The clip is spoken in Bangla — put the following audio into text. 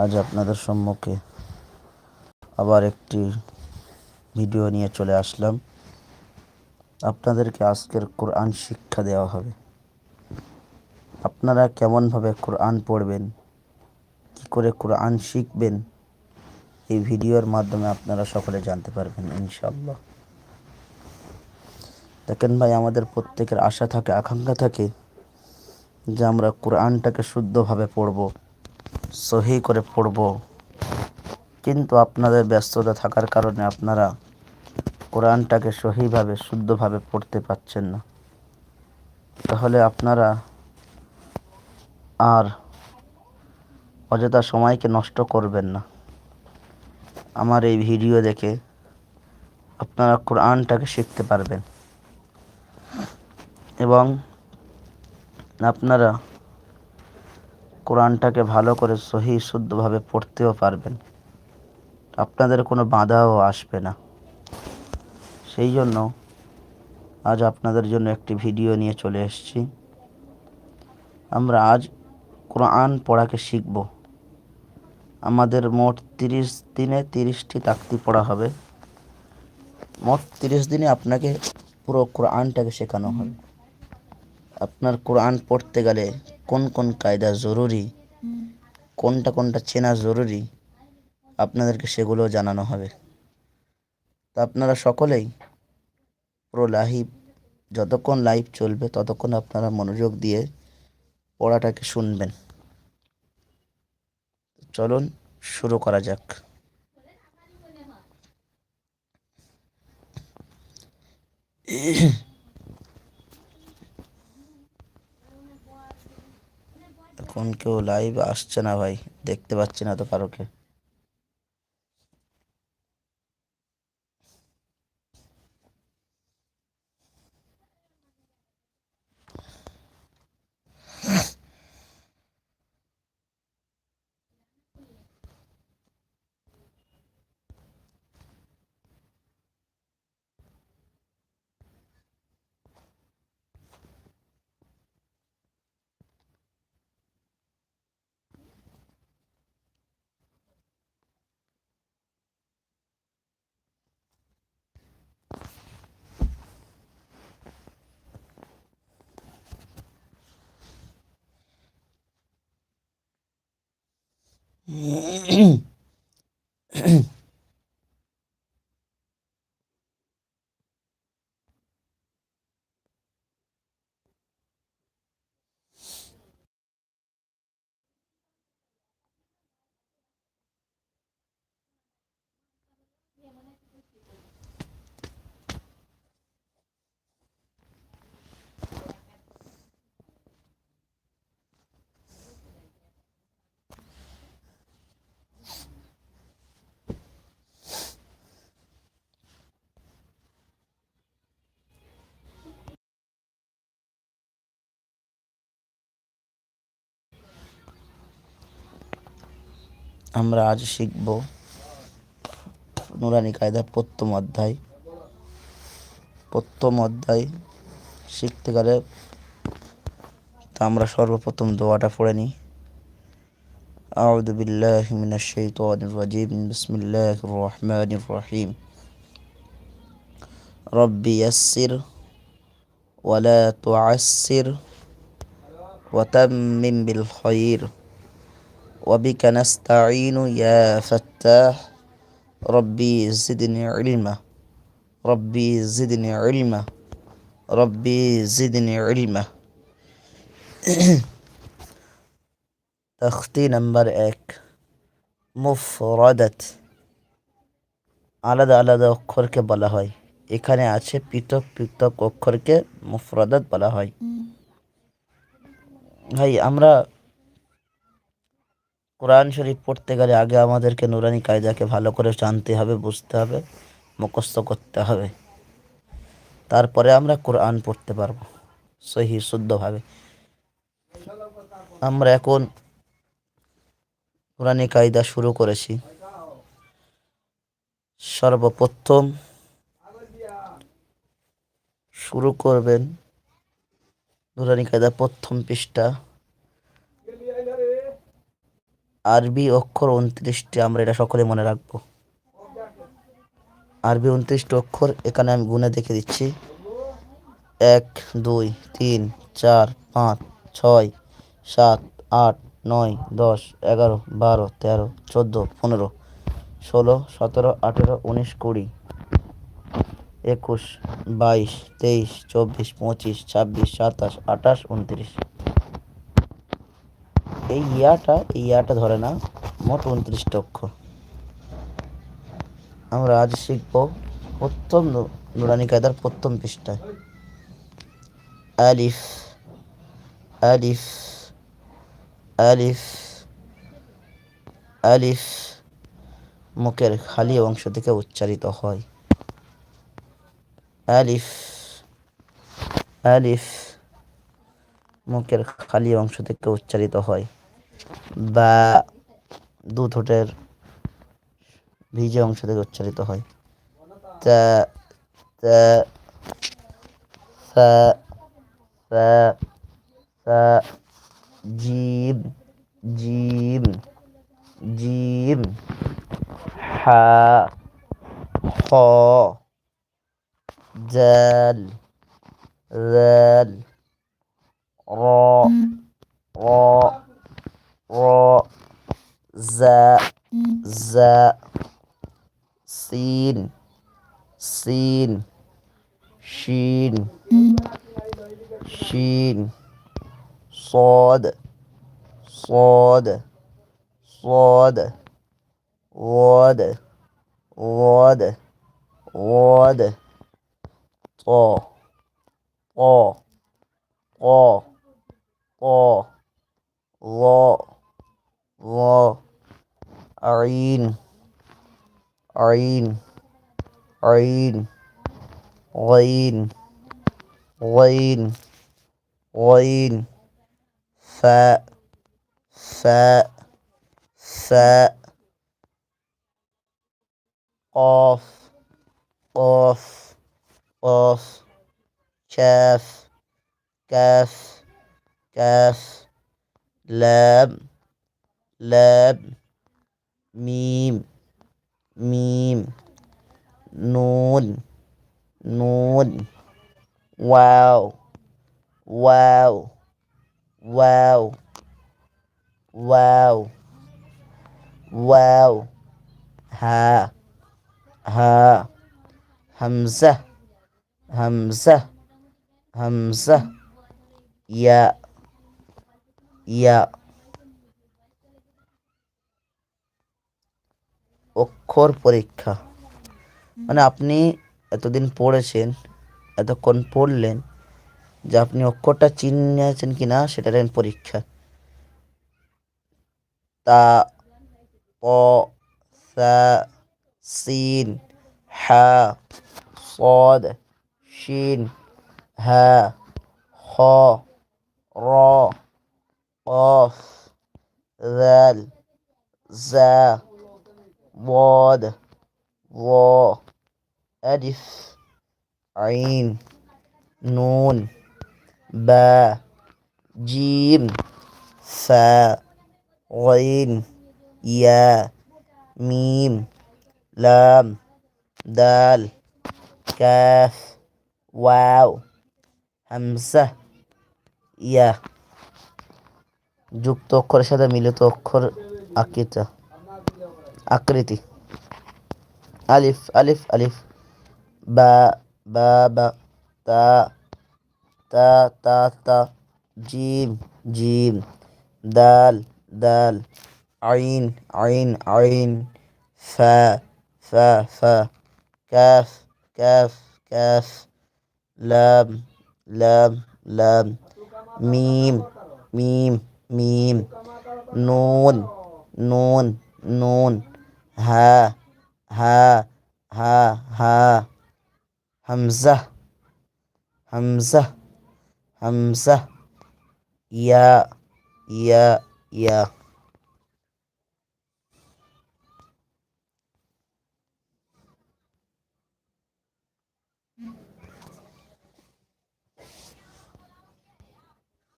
আজ আপনাদের সম্মুখে আবার একটি ভিডিও নিয়ে চলে আসলাম। আপনাদেরকে আজকের কোরআন শিক্ষা দেওয়া হবে। আপনারা কেমনভাবে কোরআন পড়বেন, কী করে কোরআন শিখবেন, এই ভিডিওর মাধ্যমে আপনারা সকলে জানতে পারবেন ইনশাআল্লাহ। দেখেন ভাই, আমাদের প্রত্যেকের আশা থাকে, আকাঙ্ক্ষা থাকে যে আমরা কোরআনটাকে শুদ্ধভাবে পড়ব। সহি করে পড়ব। কিন্তু আপনাদের ব্যস্ততা থাকার কারণে আপনারা কোরআনটাকে সহিভাবে, শুদ্ধভাবে পড়তে পারছেন না। তাহলে আপনারা আর অযথা সময়কে নষ্ট করবেন না। আমার এই ভিডিও দেখে আপনারা কোরআনটাকে শিখতে পারবেন। এবং আপনারা কোরআনটাকে ভালো করে সহি, শুদ্ধভাবে পড়তেও পারবেন। আপনাদের কোনো বাধাও আসবে না। সেই জন্য আজ আপনাদের জন্য একটি ভিডিও নিয়ে চলে এসেছি। আমরা আজ কোরআন পড়াকে শিখব। আমাদের মোট তিরিশ দিনে তিরিশটি তাকতি পড়া হবে। মোট তিরিশ দিনে আপনাকে পুরো কোরআনটাকে শেখানো হবে। আপনার কোরআন পড়তে গেলে কোন কোন কায়দা জরুরি? কোনটা কোনটা চেনা জরুরি? আপনাদেরকে সেগুলো জানানো হবে। তা আপনারা সকলেই পুরো লাইভ, যতক্ষণ লাইভ চলবে ততক্ষণ আপনারা মনোযোগ দিয়ে পড়াটাকে শুনবেন। চলুন, শুরু করা যাক। এখন কেউ লাইভ আসছে না ভাই দেখতে পাচ্ছি না তো কারোকে। 嗯 আমরা আজ শিখব নুরানি কায়দা প্রথম অধ্যায় প্রথম অধ্যায় শিখতে গেলে তা আমরা সর্বপ্রথম দোয়াটা পড়ে নিই أعوذ بالله من الشيطان الرجيم بسم الله الرحمن الرحيم رب يسر ولا تعسر وتمم بالخير وبك نستعين يا فتاح ربي زدني علما ربي زدني علما ربي زدني علما তখতি নাম্বার এক মুফরাদাত আলাদা আলাদা অক্ষরকে বলা হয় এখানে আছে পৃথক পৃথক অক্ষরকে মুফরাদাত বলা হয় ভাই আমরা কোরআন শরীফ পড়তে গেলে আগে আমাদেরকে নুরানি কায়দাকে ভালো করে জানতে হবে, বুঝতে হবে, মুখস্থ করতে হবে। তারপরে আমরা কোরআন পড়তে পারব, সহি, শুদ্ধভাবে। আমরা এখন কোরআনী কায়দা শুরু করেছি। সর্বপ্রথম শুরু করবেন নুরানি কায়দা প্রথম পৃষ্ঠা। আরবি অক্ষর উনত্রিশটি আমরা এটা সকলে মনে রাখব। আরবি উনত্রিশটি অক্ষর এখানে আমি গুনে দেখে দিচ্ছি। এক, দুই, তিন, চার, পাঁচ, ছয়, সাত, আট, নয়, দশ, এগারো, বারো, তেরো, চোদ্দ, পনেরো, ষোলো, সতেরো, আঠেরো, উনিশ, কুড়ি, একুশ, বাইশ, তেইশ, চব্বিশ, পঁচিশ, ছাব্বিশ, সাতাশ, আঠাশ, উনত্রিশ। এই ইয়াটা এই ইয়াটা ধরে না মোট উনত্রিশটা অক্ষর আমরা আজ শিখব প্রথম নুরানি কায়দার প্রথম পৃষ্ঠায়। আলিফ আলিফ আলিফ আলিফ মুখের খালি অংশ থেকে উচ্চারিত হয়। আলিফ আলিফ মুখের খালি অংশ থেকে উচ্চারিত হয়। বা দু ঠোঁটের ভিজে অংশ থেকে উচ্চারিত হয়। জিম জিম জিম, হা খ র র Ro za za sin sin shin shin صاد صاد صاد ضاد ضاد ضاد طا طا طا طا ظا ظا عين عين عين غين غين غين فاء فاء فاء قاف قاف قاف كاف كاف كاف لام لام ميم ميم نون نون واو واو واو واو واو ها ها همزة همزة همزة يا يا অক্ষর পরীক্ষা মানে আপনি এতদিন পড়েছেন এতক্ষণ পড়লেন যে আপনি অক্ষরটা চিনেছেন কি না সেটার এখন পরীক্ষা তা প সা সিন হা صاد শিন হা খ র قاف ذال زا ضاد ظا ألف عين نون با جيم فا غين يا ميم لام دال كاف واو همزة ইয়া যুক্ত অক্ষরের সাথে মিলিত অক্ষর আকৃতা আকৃতি আলিফ আলিফ আলিফ বা বা বা তা তা তা তা জিম জিম দাল দাল আইন আইন আইন ফা ফা ফা কাফ কাফ কাফ লাম লাম লাম মিম মিম মিম নুন নুন নুন হা হা হা হা হামজা হামজা হামজা। ইয়া ইয়া ইয়া।